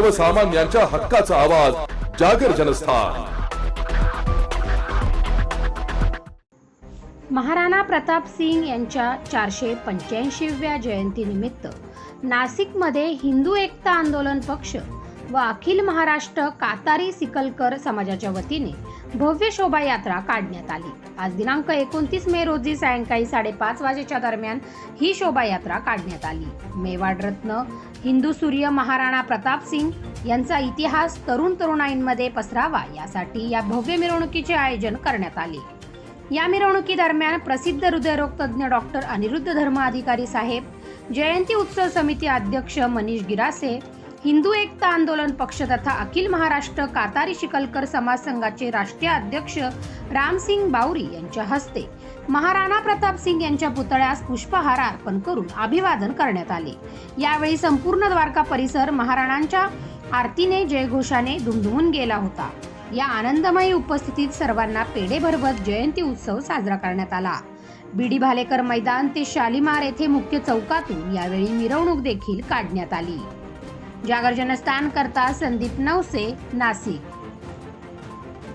सर्वसामान्यांच्या हक्काचा आवाज जागर जनस्थान. महाराणा प्रताप सिंग यांच्या चारशे पंच्याऐंशीव्या जयंतीनिमित्त नाशिकमध्ये हिंदू एकता आंदोलन पक्ष व अखिल महाराष्ट्र कातारी सिकलकर समाजाच्या वतीने भव्य शोभायात्रा काढण्यात आली. आज दिनांक एकोणतीस मे रोजी सायंकाळी साडेपाच वाजेच्या दरम्यान ही शोभायात्रा काढण्यात आली. मेवाड रत्न हिंदू सूर्य महाराणा प्रताप सिंग यांचा इतिहास तरुण तरुणाईंमध्ये पसरावा यासाठी या भव्य मिरवणुकीचे आयोजन करण्यात आले. या मिरवणुकीदरम्यान प्रसिद्ध हृदयरोग तज्ज्ञ डॉक्टर अनिरुद्ध धर्म अधिकारी साहेब जयंती उत्सव समिती अध्यक्ष मनीष गिरासे हिंदू एकता आंदोलन पक्ष तथा अखिल महाराष्ट्र कातारी शिकलकर समाज संघाचे राष्ट्रीय अध्यक्ष रामसिंग बावरी यांच्या हस्ते महाराणा प्रताप सिंग यांच्या पुतळ्यास पुष्पहार अर्पण करून अभिवादन करण्यात आले. यावेळी संपूर्ण द्वारका परिसर महाराणांच्या आरतीने जयघोषाने दुमदुमून गेला होता. या आनंदमयी उपस्थितीत सर्वांना पेढे भरवत जयंती उत्सव साजरा करण्यात आला. बीडी भालेकर मैदान ते शालिमार येथे मुख्य चौकातून यावेळी मिरवणूक देखील काढण्यात आली. जागर स्थान करता संदीप नवसे नाशिक.